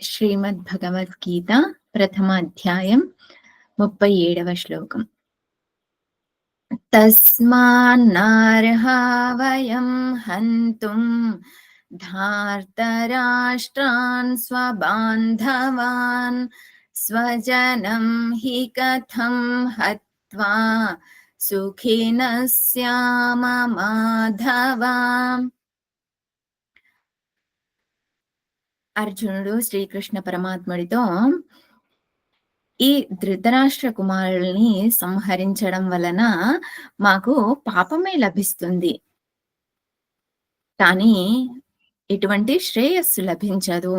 శ్రీమద్ భగవద్గీత ప్రథమ అధ్యాయం ముప్పై ఏడవ శ్లోకం తస్మాన్నార్హా వయం హంతుం ధార్తరాష్ట్రాన్ స్వబాంధవాన్ స్వజనం హి కథం హత్వా సుఖిన శ్యామ మాధవా అర్జునుడు శ్రీకృష్ణ పరమాత్ముడితో ఈ ధృతరాష్ట్ర కుమారుల్ని సంహరించడం వలన మాకు పాపమే లభిస్తుంది. కానీ ఇటువంటి శ్రేయస్సు లభించదు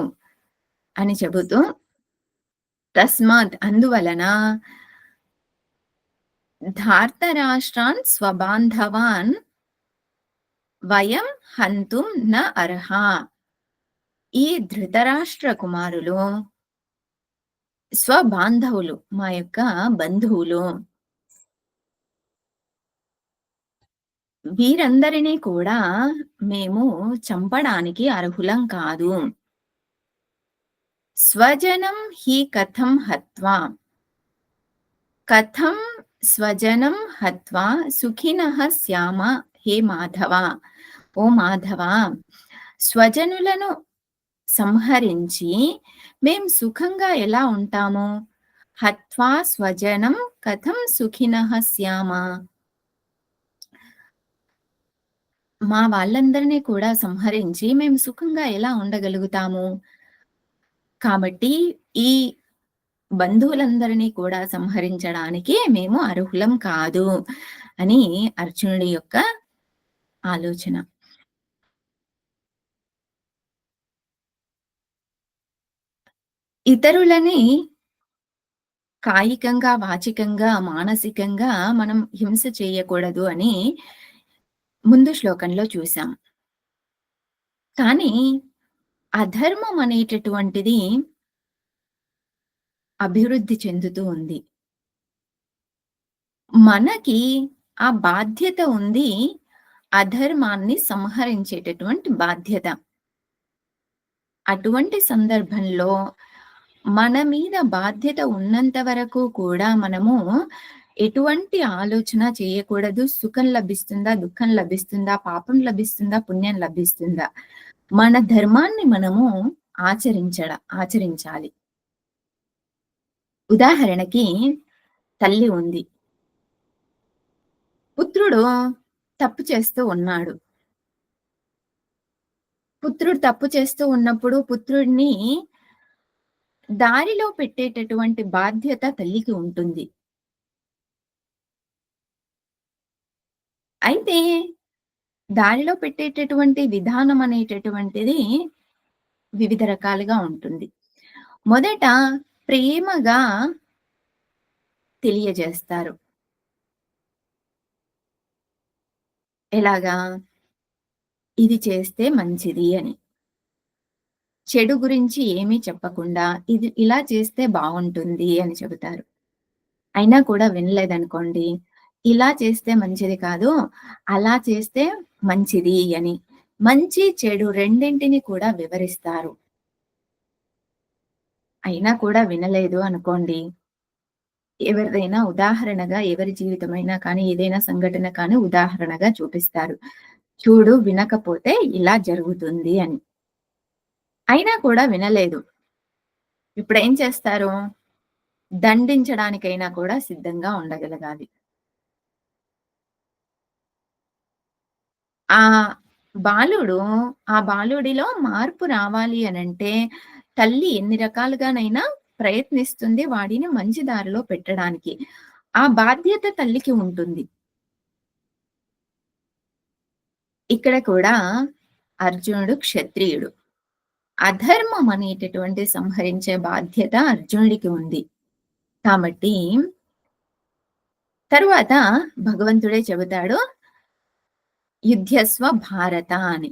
అని చెబుతూ తస్మాత్ అందువలన ధార్తరాష్ట్రాన్ స్వబాంధవాన్ వయం హంతుం న అర్హా ఈ ధృతరాష్ట్ర కుమారులు స్వబాంధవులు మా యొక్క బంధువులు. వీరందరినీ కూడా మేము చంపడానికి అర్హులం కాదు. స్వజనం హి కథం హత్వా. కథం స్వజనం హత్వా సుఖిన శ్యామ హే మాధవ. ఓ మాధవ స్వజనులను సంహరించి మేం సుఖంగా ఎలా ఉంటాము? హత్వా స్వజనం కథం సుఖిన శ్యామ. మా వాళ్ళందరినీ కూడా సంహరించి మేము సుఖంగా ఎలా ఉండగలుగుతాము? కాబట్టి ఈ బంధువులందరినీ కూడా సంహరించడానికి మేము అర్హులం కాదు అని అర్జునుడి యొక్క ఆలోచన. ఇతరులని కాయికంగా వాచికంగా మానసికంగా మనం హింస చేయకూడదు అని ముందు శ్లోకంలో చూసాం కానీ అధర్మం అనేటటువంటిది అభివృద్ధి చెందుతూ ఉంది. మనకి ఆ బాధ్యత ఉంది అధర్మాన్ని సంహరించేటటువంటి బాధ్యత. అటువంటి సందర్భంలో మన మీద బాధ్యత ఉన్నంత వరకు కూడా మనము ఎటువంటి ఆలోచన చేయకూడదు. సుఖం లభిస్తుందా దుఃఖం లభిస్తుందా పాపం లభిస్తుందా పుణ్యం లభిస్తుందా? మన ధర్మాన్ని మనము ఆచరించడ ఆచరించాలి. ఉదాహరణకి తల్లి ఉంది. పుత్రుడు తప్పు చేస్తూ ఉన్నాడు. పుత్రుడు తప్పు చేస్తూ ఉన్నప్పుడు పుత్రుడిని దారిలో పెట్టేటటువంటి బాధ్యత తల్లికి ఉంటుంది. అయితే దారిలో పెట్టేటటువంటి విధానం అనేటటువంటిది వివిధ రకాలుగా ఉంటుంది. మొదట ప్రేమగా తెలియజేస్తారు. ఎలాగా? ఇది చేస్తే మంచిది అని. చెడు గురించి ఏమీ చెప్పకుండా ఇది ఇలా చేస్తే బాగుంటుంది అని చెబుతారు. అయినా కూడా వినలేదనుకోండి ఇలా చేస్తే మంచిది కాదు అలా చేస్తే మంచిది అని. మంచి చెడు రెండింటిని కూడా వివరిస్తారు. అయినా కూడా వినలేదు అనుకోండి ఎవరిదైనా ఉదాహరణగా ఎవరి జీవితమైనా కానీ ఏదైనా సంఘటన కానీ ఉదాహరణగా చూపిస్తారు. చూడు వినకపోతే ఇలా జరుగుతుంది అని. అయినా కూడా వినలేదు. ఇప్పుడు ఏం చేస్తారు? దండించడానికైనా కూడా సిద్ధంగా ఉండగలగాలి. ఆ బాలుడు ఆ బాలుడిలో మార్పు రావాలి అనంటే తల్లి ఎన్ని రకాలుగానైనా ప్రయత్నిస్తుంది వాడిని మంచి దారిలో పెట్టడానికి. ఆ బాధ్యత తల్లికి ఉంటుంది. ఇక్కడ కూడా అర్జునుడు క్షత్రియుడు. అధర్మం అనేటటువంటి సంహరించే బాధ్యత అర్జునుడికి ఉంది. కాబట్టి తరువాత భగవంతుడే చెబుతాడు యుద్ధస్వ భారత అని.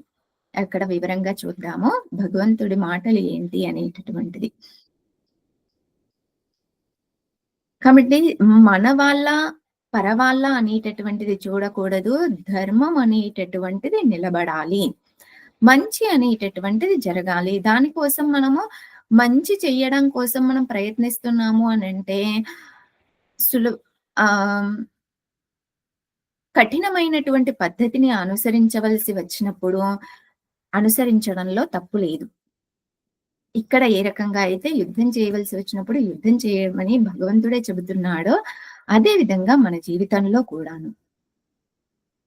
అక్కడ వివరంగా చూద్దాము. భగవంతుడి మాటలు ఏంటి అనేటటువంటిది. కాబట్టి మన వాళ్ళ పరవాళ్ళ అనేటటువంటిది చూడకూడదు. ధర్మం అనేటటువంటిది నిలబడాలి. మంచి అనేటటువంటిది జరగాలి. దానికోసం మనము మంచి చెయ్యడం కోసం మనం ప్రయత్నిస్తున్నాము అని అంటే సులు ఆ కఠినమైనటువంటి పద్ధతిని అనుసరించవలసి వచ్చినప్పుడు అనుసరించడంలో తప్పు లేదు. ఇక్కడ ఏ రకంగా అయితే యుద్ధం చేయవలసి వచ్చినప్పుడు యుద్ధం చేయమని భగవంతుడే చెబుతున్నాడో అదే విధంగా మన జీవితంలో కూడాను.